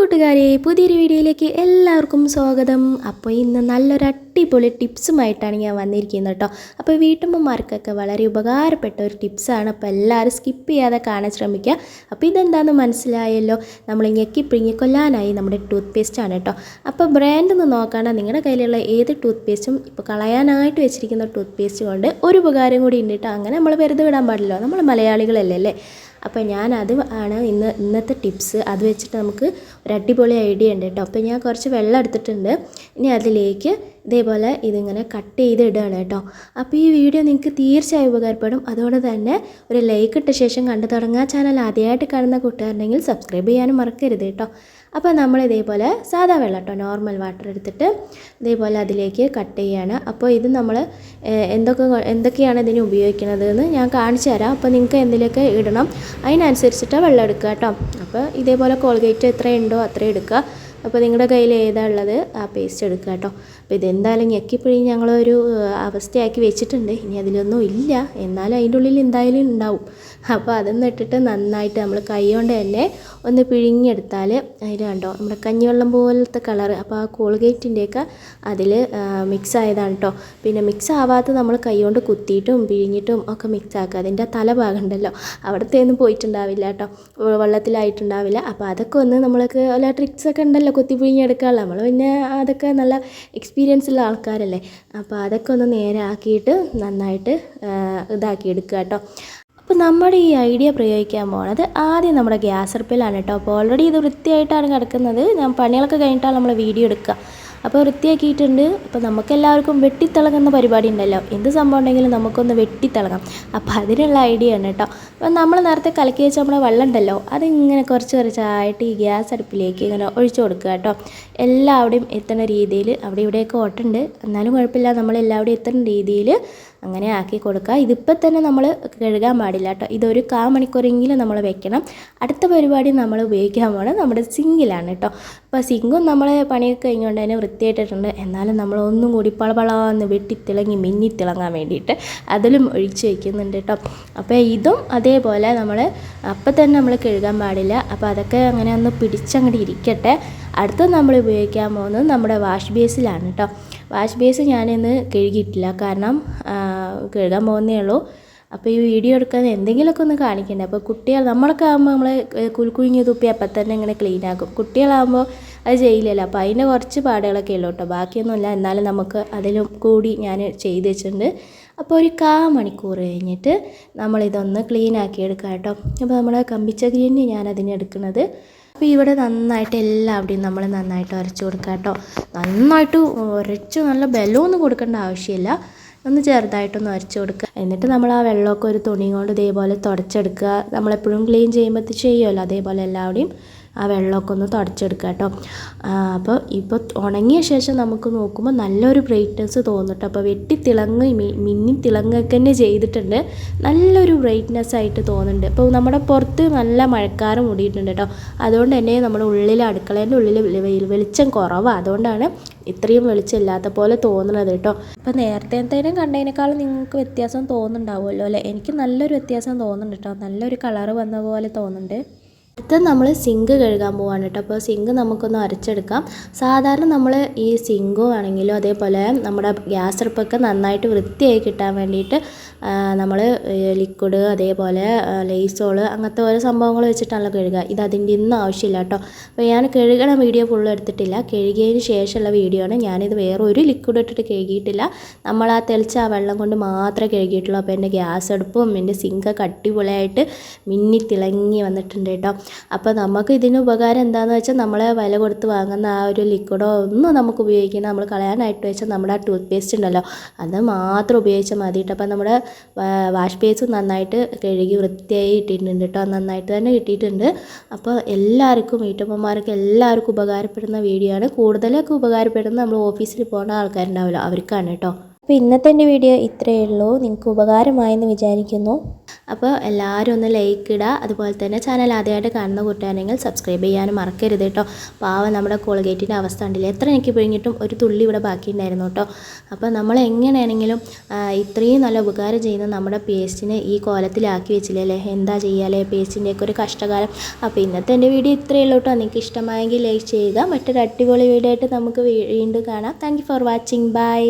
കൂട്ടുകാരെ പുതിയൊരു വീഡിയോയിലേക്ക് എല്ലാവർക്കും സ്വാഗതം. അപ്പോൾ ഇന്ന് നല്ലൊരു അടിപൊളി ടിപ്സുമായിട്ടാണ് ഞാൻ വന്നിരിക്കുന്നത് കേട്ടോ. അപ്പോൾ വീട്ടമ്മമാർക്കൊക്കെ വളരെ ഉപകാരപ്പെട്ട ഒരു ടിപ്സാണ്. അപ്പോൾ എല്ലാവരും സ്കിപ്പ് ചെയ്യാതെ കാണാൻ ശ്രമിക്കുക. അപ്പോൾ ഇതെന്താണെന്ന് മനസ്സിലായല്ലോ? നമ്മൾ ഞെക്കി പിഴിഞ്ഞ് കൊല്ലാനായി നമ്മുടെ ടൂത്ത് പേസ്റ്റാണ് കേട്ടോ. അപ്പോൾ ബ്രാൻഡ് ഒന്ന് നോക്കാണ്ട് നിങ്ങളുടെ കയ്യിലുള്ള ഏത് ടൂത്ത് പേസ്റ്റും ഇപ്പോൾ കളയാനായിട്ട് വെച്ചിരിക്കുന്ന ടൂത്ത് പേസ്റ്റ് കൊണ്ട് ഒരു ഉപകാരം കൂടി ഉണ്ട് കേട്ടോ. അങ്ങനെ നമ്മൾ വെറുതെ വിടാൻ പാടില്ല നമ്മൾ മലയാളികളല്ലേ അപ്പോൾ ഞാൻ അത് ആണ് ഇന്ന് ഇന്നത്തെ ടിപ്സ് അത് വെച്ചിട്ട് നമുക്ക് ഒരു അടിപൊളി ഐഡിയ ഉണ്ട് കേട്ടോ. അപ്പോൾ ഞാൻ കുറച്ച് വെള്ളം എടുത്തിട്ടുണ്ട്. ഇനി അതിലേക്ക് ഇതേപോലെ ഇതിങ്ങനെ കട്ട് ചെയ്ത് ഇടുകയാണ് കേട്ടോ. അപ്പോൾ ഈ വീഡിയോ നിങ്ങൾക്ക് തീർച്ചയായും ഉപകാരപ്പെടും. അതുകൊണ്ട് തന്നെ ഒരു ലൈക്ക് ഇട്ട ശേഷം കണ്ടു തുടങ്ങുക. ചാനൽ ആദ്യമായിട്ട് കാണുന്ന കൂട്ടുകാരുണ്ടെങ്കിൽ സബ്സ്ക്രൈബ് ചെയ്യാനും മറക്കരുത് കേട്ടോ. അപ്പോൾ നമ്മൾ ഇതേപോലെ സാധാ വെള്ളം കേട്ടോ നോർമൽ വാട്ടർ എടുത്തിട്ട് ഇതേപോലെ അതിലേക്ക് കട്ട് ചെയ്യുകയാണ് അപ്പോൾ ഇത് നമ്മൾ എന്തൊക്കെ എന്തൊക്കെയാണ് ഇതിന് ഉപയോഗിക്കുന്നത് എന്ന് ഞാൻ കാണിച്ചു തരാം. അപ്പോൾ നിങ്ങൾക്ക് എന്തിലൊക്കെ ഇടണം അതിനനുസരിച്ചിട്ട് വെള്ളം എടുക്കുക കേട്ടോ. അപ്പോൾ ഇതേപോലെ കോൾഗേറ്റ് എത്രയുണ്ടോ അത്രയും എടുക്കുക. അപ്പോൾ നിങ്ങളുടെ കയ്യിൽ ഏതാ ഉള്ളത് ആ പേസ്റ്റ് എടുക്കുക കേട്ടോ. അപ്പോൾ ഇതെന്തായാലും ഞെക്കിപ്പിഴിഞ്ഞ് ഞങ്ങളൊരു അവസ്ഥയാക്കി വെച്ചിട്ടുണ്ട്. ഇനി അതിലൊന്നും ഇല്ല. എന്നാലും അതിന്റെ ഉള്ളിൽ എന്തായാലും ഉണ്ടാവും. അപ്പോൾ അതൊന്നും ഇട്ടിട്ട് നന്നായിട്ട് നമ്മൾ കൈ കൊണ്ട് തന്നെ ഒന്ന് പിഴിഞ്ഞെടുത്താൽ അതിൽ കണ്ടോ നമ്മുടെ കഞ്ഞിവെള്ളം പോലത്തെ കളർ അപ്പോൾ ആ കോൾഗേറ്റിന്റെയൊക്കെ അതിൽ മിക്സ് ആയതാണ് കേട്ടോ പിന്നെ മിക്സ് ആവാത്ത നമ്മൾ കൈ കൊണ്ട് കുത്തിയിട്ടും പിഴിഞ്ഞിട്ടും ഒക്കെ മിക്സ് ആക്കുക അതിന്റെ തലഭാഗം ഉണ്ടല്ലോ അവിടത്തേന്നും പോയിട്ടുണ്ടാവില്ല കേട്ടോ വെള്ളത്തിലായിട്ടുണ്ടാവില്ല. അപ്പോൾ അതൊക്കെ ഒന്ന് നമ്മൾക്ക് എല്ലാ ട്രിക്സൊക്കെ ഉണ്ടല്ലോ കുത്തി പിഴിഞ്ഞെടുക്കാനുള്ള നമ്മൾ പിന്നെ അതൊക്കെ നല്ല എക്സ്പീരിയൻസ് ഉള്ള ആൾക്കാരല്ലേ? അപ്പോൾ അതൊക്കെ ഒന്ന് നേരെ ആക്കിയിട്ട് നന്നായിട്ട് ഇതാക്കി എടുക്കുക കേട്ടോ. അപ്പോൾ നമ്മുടെ ഈ ഐഡിയ പ്രയോഗിക്കാൻ പോണത് ആദ്യം നമ്മുടെ ഗ്യാസ് അടുപ്പിലാണ് കേട്ടോ. അപ്പോൾ ഓൾറെഡി ഇത് വൃത്തിയായിട്ടാണ് കിടക്കുന്നത്. ഞാൻ പണികളൊക്കെ കഴിഞ്ഞിട്ടാണ് നമ്മൾ വീഡിയോ എടുക്കുക. അപ്പോൾ വൃത്തിയാക്കിയിട്ടുണ്ട്. അപ്പോൾ നമുക്കെല്ലാവർക്കും വെട്ടിത്തിളങ്ങുന്ന പരിപാടി ഉണ്ടല്ലോ. എന്ത് സംഭവം ഉണ്ടെങ്കിലും നമുക്കൊന്ന് വെട്ടിത്തിളങ്ങാം. അപ്പോൾ അതിനുള്ള ഐഡിയ ആണ് കേട്ടോ. അപ്പോൾ നമ്മൾ നേരത്തെ കലക്കി വെച്ച നമ്മുടെ വെള്ളം ഉണ്ടല്ലോ അതിങ്ങനെ കുറച്ച് കുറച്ചായിട്ട് ഈ ഗ്യാസ് അടുപ്പിലേക്ക് ഇങ്ങനെ ഒഴിച്ചു കൊടുക്കുക കേട്ടോ. എല്ലാവിടെയും എത്തുന്ന രീതിയിൽ അവിടെ ഇവിടെയൊക്കെ ഓട്ടുണ്ട്. എന്നാലും കുഴപ്പമില്ല നമ്മൾ എല്ലാവിടെയും എത്തുന്ന രീതിയിൽ അങ്ങനെ ആക്കി കൊടുക്കുക. ഇതിപ്പോൾ തന്നെ നമ്മൾ കഴുകാൻ പാടില്ല കേട്ടോ. ഇതൊരു കാ മണിക്കൂറെങ്കിലും നമ്മൾ വെക്കണം. അടുത്ത പരിപാടി നമ്മൾ ഉപയോഗിക്കാൻ പോകണം നമ്മുടെ സിങ്കിലാണ് കേട്ടോ. അപ്പോൾ സിങ്കും നമ്മൾ പണിയൊക്കെ കഴിഞ്ഞുകൊണ്ട് തന്നെ വൃത്തിയായിട്ടിട്ടുണ്ട് എന്നാലും നമ്മൾ ഒന്നും കൂടി പളപളാന്ന് വെട്ടിത്തിളങ്ങി മിന്നിത്തിളങ്ങാൻ വേണ്ടിയിട്ട് അതിലും ഒഴിച്ച് വയ്ക്കുന്നുണ്ട് കേട്ടോ. അപ്പോൾ ഇതും അതേപോലെ നമ്മൾ അപ്പം തന്നെ നമ്മൾ കഴുകാൻ പാടില്ല. അപ്പോൾ അതൊക്കെ അങ്ങനെ ഒന്ന് പിടിച്ചങ്ങോട്ട് ഇരിക്കട്ടെ. അടുത്ത നമ്മൾ ഉപയോഗിക്കാൻ പോകുന്നത് നമ്മുടെ വാഷ് ബേസിലാണ് കേട്ടോ. വാഷ് ബേസ് ഞാനിന്ന് കഴുകിയിട്ടില്ല. കാരണം കഴുകാൻ പോകുന്നേ ഉള്ളൂ. അപ്പോൾ ഈ വീഡിയോ എടുക്കാൻ എന്തെങ്കിലുമൊക്കെ ഒന്ന് കാണിക്കണ്ടേ? അപ്പോൾ കുട്ടികൾ നമ്മളൊക്കെ ആകുമ്പോൾ നമ്മൾ കുലുക്കുഴിഞ്ഞ് തുപ്പി അപ്പം തന്നെ ഇങ്ങനെ ക്ലീൻ ആക്കും. കുട്ടികളാകുമ്പോൾ അത് ചെയ്യില്ലല്ലോ. അപ്പോൾ അതിന്റെ കുറച്ച് പാടുകളൊക്കെ ഉള്ളൂ കേട്ടോ. ബാക്കിയൊന്നുമില്ല. എന്നാലും നമുക്ക് അതിലും കൂടി ഞാൻ ചെയ്ത് വെച്ചിട്ടുണ്ട്. അപ്പോൾ ഒരു കാ മണിക്കൂർ കഴിഞ്ഞിട്ട് നമ്മളിതൊന്ന് ക്ലീൻ ആക്കി എടുക്കാം കേട്ടോ. അപ്പോൾ നമ്മുടെ തന്നെ ഞാൻ അതിന് എടുക്കുന്നത്. അപ്പോൾ ഇവിടെ നന്നായിട്ട് എല്ലാവിടെയും നമ്മൾ നന്നായിട്ട് ഉരച്ച് കൊടുക്കാം കേട്ടോ. നന്നായിട്ട് ഉരച്ച് നല്ല ബലമൊന്നും കൊടുക്കേണ്ട ആവശ്യമില്ല. ഒന്ന് ചെറുതായിട്ടൊന്ന് അരച്ചു കൊടുക്കുക. എന്നിട്ട് നമ്മൾ ആ വെള്ളമൊക്കെ ഒരു തുണി കൊണ്ട് ഇതേപോലെ തുടച്ചെടുക്കുക. നമ്മളെപ്പോഴും ക്ലീൻ ചെയ്യുമ്പോൾ ചെയ്യുമല്ലോ. അതേപോലെ എല്ലാവരുടെയും ആ വെള്ളമൊക്കെ ഒന്ന് തുടച്ചെടുക്കുക കേട്ടോ. അപ്പോൾ ഇപ്പോൾ ഉണങ്ങിയ ശേഷം നമുക്ക് നോക്കുമ്പോൾ നല്ലൊരു ബ്രൈറ്റ്നസ് തോന്നിട്ട് അപ്പോൾ വെട്ടി തിളങ്ങി മിന്നി തിളങ്ങൊക്കെ തന്നെ ചെയ്തിട്ടുണ്ട്. നല്ലൊരു ബ്രൈറ്റ്നസ് ആയിട്ട് തോന്നുന്നുണ്ട്. അപ്പോൾ നമ്മുടെ പുറത്ത് നല്ല മഴക്കാരം മൂടിയിട്ടുണ്ട് കേട്ടോ. അതുകൊണ്ട് തന്നെ നമ്മുടെ ഉള്ളിൽ അടുക്കളേന്റെ ഉള്ളിൽ വെളിച്ചം കുറവാണ്. അതുകൊണ്ടാണ് ഇത്രയും വെളിച്ചമില്ലാത്ത പോലെ തോന്നുന്നത് കേട്ടോ. അപ്പോൾ നേരത്തേത്തേനും കണ്ടതിനേക്കാളും നിങ്ങൾക്ക് വ്യത്യാസം തോന്നുന്നുണ്ടാവുമല്ലോ അല്ലേ? എനിക്ക് നല്ലൊരു വ്യത്യാസം തോന്നുന്നുണ്ട് കേട്ടോ. നല്ലൊരു കളറ് വന്ന പോലെ തോന്നുന്നുണ്ട്. അടുത്ത നമ്മൾ സിങ്ക് കഴുകാൻ പോവാണ് കേട്ടോ. അപ്പോൾ സിങ്ക് നമുക്കൊന്ന് അരച്ചെടുക്കാം. സാധാരണ നമ്മൾ ഈ സിങ്കോ ആണെങ്കിലും അതേപോലെ നമ്മുടെ ഗ്യാസ് അടുപ്പൊക്കെ നന്നായിട്ട് വൃത്തിയായി കിട്ടാൻ വേണ്ടിയിട്ട് നമ്മൾ ലിക്വിഡ് അതേപോലെ ലേസോൾ അങ്ങനത്തെ ഓരോ സംഭവങ്ങൾ വെച്ചിട്ടാണല്ലോ കഴുകുക. ഇത് അതിന്റെ ഒന്നും ആവശ്യമില്ല കേട്ടോ. അപ്പോൾ ഞാൻ കഴുകണ വീഡിയോ ഫുള്ള് എടുത്തിട്ടില്ല. കഴുകിയതിന് ശേഷമുള്ള വീഡിയോ ആണ്. ഞാനിത് വേറെ ഒരു ലിക്വിഡ് ഇട്ടിട്ട് കഴുകിയിട്ടില്ല. നമ്മൾ ആ തെളിച്ച ആ വെള്ളം കൊണ്ട് മാത്രമേ കഴുകിയിട്ടുള്ളൂ. അപ്പോൾ എന്റെ ഗ്യാസ് അടുപ്പും എന്റെ സിങ്കൊക്കെ അടിപൊളിയായിട്ട് മിന്നി തിളങ്ങി വന്നിട്ടുണ്ട് കേട്ടോ. അപ്പോൾ നമുക്ക് ഇതിന് ഉപകാരം എന്താണെന്ന് വെച്ചാൽ നമ്മളെ വില കൊടുത്ത് വാങ്ങുന്ന ആ ഒരു ലിക്വിഡോ ഒന്നും നമുക്ക് ഉപയോഗിക്കണം നമ്മൾ കളയാനായിട്ട് വെച്ചാൽ നമ്മുടെ ആ ടൂത്ത് പേസ്റ്റ് ഉണ്ടല്ലോ അത് മാത്രം ഉപയോഗിച്ചാൽ മതി കേട്ടോ അപ്പോൾ നമ്മുടെ വാഷ് ബേസ് നന്നായിട്ട് കഴുകി വൃത്തിയായി ഇട്ടിട്ടുണ്ട് കേട്ടോ നന്നായിട്ട് തന്നെ കിട്ടിയിട്ടുണ്ട്. അപ്പോൾ എല്ലാവർക്കും വീട്ടമ്മമാർക്ക് എല്ലാവർക്കും ഉപകാരപ്പെടുന്ന വീഡിയോ ആണ്. കൂടുതലൊക്കെ ഉപകാരപ്പെടുന്ന നമ്മൾ ഓഫീസിൽ പോകുന്ന ആൾക്കാരുണ്ടാവില്ല അവർക്കാണ് കേട്ടോ അപ്പോൾ ഇന്നത്തെ എന്റെ വീഡിയോ ഇത്രയേ ഉള്ളൂ. നിങ്ങൾക്ക് ഉപകാരമായെന്ന് വിചാരിക്കുന്നു. അപ്പോൾ എല്ലാവരും ഒന്ന് ലൈക്ക് ഇടുക അതുപോലെ തന്നെ ചാനൽ ആദ്യമായിട്ട് കാണുന്ന കൂട്ടുകാരെങ്കിൽ സബ്സ്ക്രൈബ് ചെയ്യാനും മറക്കരുത് കേട്ടോ. പാവം നമ്മുടെ കോൾഗേറ്റിന്റെ അവസ്ഥ ഉണ്ടില്ല എത്ര എനിക്ക് പിഴിഞ്ഞിട്ടും ഒരു തുള്ളി ഇവിടെ ബാക്കി ഉണ്ടായിരുന്നു കേട്ടോ. അപ്പോൾ നമ്മൾ എങ്ങനെയാണെങ്കിലും ഇത്രയും നല്ല ഉപകാരം ചെയ്യുന്ന നമ്മുടെ പേസ്റ്റിനെ ഈ കോലത്തിലാക്കി വെച്ചില്ലല്ലേ എന്താ ചെയ്യാല്ലേ പേസ്റ്റിന്റെയൊക്കെ ഒരു കഷ്ടകാലം. അപ്പോൾ ഇന്നത്തെ എന്റെ വീഡിയോ ഇത്രയേ ഉള്ളൂ കേട്ടോ. നിങ്ങൾക്ക് ഇഷ്ടമായെങ്കിൽ ലൈക്ക് ചെയ്യുക. മറ്റൊരു അടിപൊളി വീഡിയോ ആയിട്ട് നമുക്ക് വീണ്ടും കാണാം. Thank for watching bye